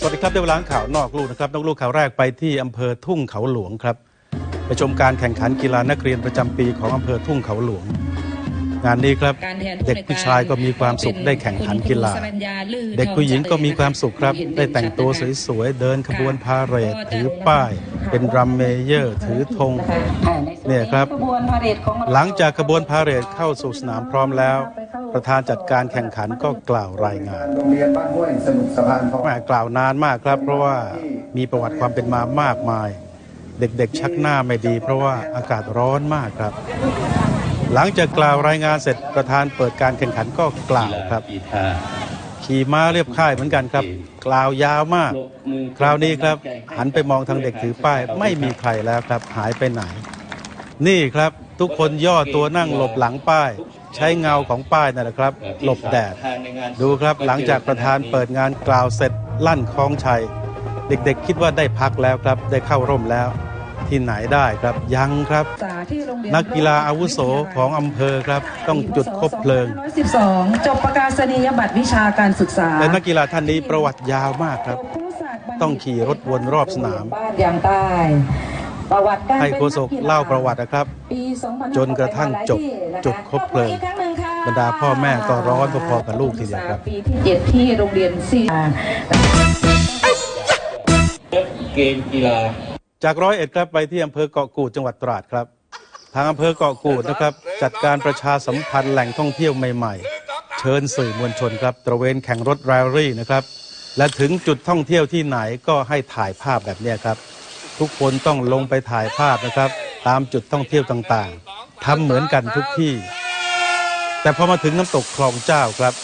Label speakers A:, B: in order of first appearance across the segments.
A: สวัสดีครับได้เวลาข่าวนอกลูกนะครับนอกลูกข่าวแรกไปที่อำเภอทุ่งเขาหลวงครับไปชมการแข่งขันกีฬานักเรียนประจำปีของอำเภอทุ่งเขาหลวง งานนี้ครับเด็กผู้ชายก็มีความสุขได้แข่งขันกีฬา เด็กผู้หญิงก็มีความสุขครับ ได้แต่งตัวสวยๆเดินขบวนพาเหรดถือป้าย เป็นรัมเมเยอร์ถือธงเนี่ยครับ หลังจากขบวนพาเหรดเข้าสู่สนามพร้อมแล้ว ประธานจัดการแข่งขันก็กล่าวรายงาน
B: โรงเรียนบ้านห้วยสนุกสะพานทอง
A: แม่กล่าวนานมากครับ เพราะว่ามีประวัติความเป็นมามากมาย เด็กๆ ชักหน้าไม่ดี เพราะว่าอากาศร้อนมากครับ หลังจากกล่าวรายงานเสร็จประธานเปิดการแข่งขันก็กล่าวครับ
C: กีฬา
A: ขี่ม้าเรียบค่ายเหมือนกันครับ กล่าวยาวมาก คราวนี้ครับ หันไปมองทางเด็กถือป้าย ไม่มีใครแล้วครับ หายไปไหน นี่ครับ ทุกคนย่อตัวนั่งหลบหลังป้าย ใช้เงาของป้ายนั่นแหละครับ หลบแดด ดูครับหลังจากประธานเปิดงานกล่าวเสร็จลั่นคล้องชัย เด็กๆ คิดว่าได้พักแล้วครับ ได้เข้าร่มแล้ว ที่ไหนได้ครับยังครับ นักกีฬาอาวุโสของอำเภอครับ ต้องจุดคบเพลิง
D: 112จบประกาศนียบัตรวิชาการศึกษา
A: และนักกีฬาท่านนี้ประวัติยาวมากครับ ต้องขี่รถวนรอบสนาม
D: บ้านยางใต้ ประวัติการ
A: ให้โฆษกเล่าประวัตินะครับ
D: ปี2500
A: จนกระทั่งจบจุดคบเพลิง
D: ขอบคุณอีกครั้งหนึ่งค่ะ
A: บรรดาพ่อแม่ก็ร้อนพอๆกับลูกทีเดียวครับ
D: ปีที่เจ็ดที่โรงเรียนซี
C: เกมกีฬา
A: จากร้อยเอ็ดครับไปที่อำเภอเกาะกูดจังหวัดตราดครับ ทางอำเภอเกาะกูดนะครับ จัดการประชาสัมพันธ์แหล่งท่องเที่ยวใหม่ๆ เชิญสื่อมวลชนครับตระเวนแข่งรถแรลลี่นะครับ และถึงจุดท่องเที่ยวที่ไหนก็ให้ถ่ายภาพแบบเนี้ยครับ ทุกคนต้องลงไปถ่ายภาพนะครับ ตามจุดท่องเที่ยวต่างๆทำเหมือนกันทุกที่ แต่พอมาถึงน้ำตกคลองเจ้าครับ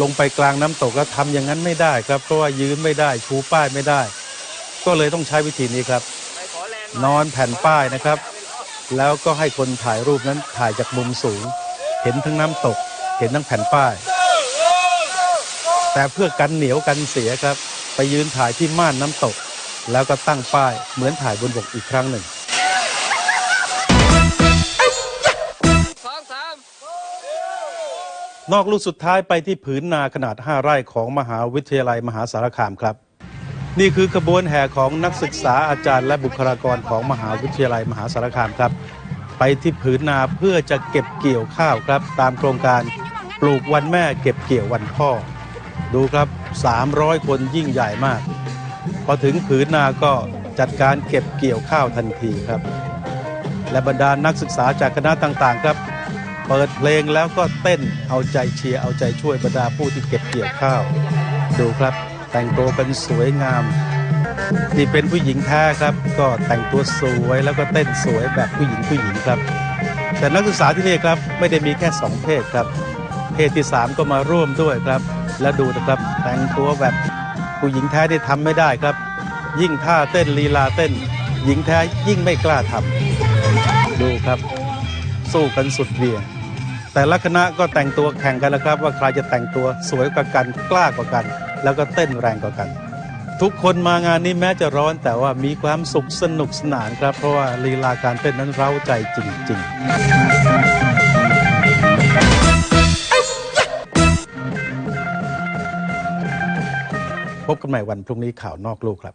A: ลงไปกลางน้ำตกแล้วทำอย่างนั้นไม่ได้ครับ เพราะว่ายืนไม่ได้ชูป้ายไม่ได้ ก็เลยต้องใช้วิธีนี้ครับ นอนแผ่นป้ายนะครับ แล้วก็ให้คนถ่ายรูปนั้นถ่ายจากมุมสูง เห็นทั้งน้ำตก เห็นทั้งแผ่นป้าย แต่เพื่อกันเหนียวกันเสียครับ ไปยืนถ่ายที่ม่านน้ำตก แล้วก็ตั้งป้ายเหมือนถ่ายบนบกอีกครั้งหนึ่ง นอกลูกสุดท้ายไปที่ผืนนาขนาด 5 ไร่ของมหาวิทยาลัยมหาสารคามครับ นี่คือขบวนแห่ของนักศึกษาอาจารย์และบุคลากรของมหาวิทยาลัยมหาสารคามครับ ไปที่ผืนนาเพื่อจะเก็บเกี่ยวข้าวครับ ตามโครงการปลูกวันแม่เก็บเกี่ยววันพ่อ ดูครับ 300 คนยิ่งใหญ่มาก พอถึงผืนนาก็จัดการเก็บเกี่ยวข้าวทันทีครับ และบรรดานักศึกษาจากคณะต่างๆครับ เปิดเพลงแล้วก็เต้นเอาใจเชียร์เอาใจช่วยบรรดาผู้ที่เก็บเกี่ยวข้าว ดูครับแต่งตัวเป็นสวยงามที่เป็นผู้หญิงแท้ครับ ก็แต่งตัวสวยแล้วก็เต้นสวยแบบผู้หญิงผู้หญิงครับ แต่นักศึกษาที่นี่ครับไม่ได้มีแค่สองเพศครับ เพศที่สามก็มาร่วมด้วยครับ และดูนะครับแต่งตัวแบบ ผู้หญิงแท้ที่ทำไม่ได้ครับ ยิ่งท่าเต้นลีลาเต้น หญิงแท้ยิ่งไม่กล้าทำดูครับ สู้กันสุดเวียงแต่ละคณะก็แต่งตัวแข่งกันนะครับ ว่าใครจะแต่งตัวสวยกว่ากันกล้ากว่ากัน แล้วก็เต้นแรงกว่ากัน ทุกคนมางานนี้แม้จะร้อนแต่ว่ามีความสุขสนุกสนานครับ เพราะว่าลีลาการเต้นนั้นเร้าใจจริง ๆ ใหม่วันพรุ่งนี้ข่าวนอกลูกครับ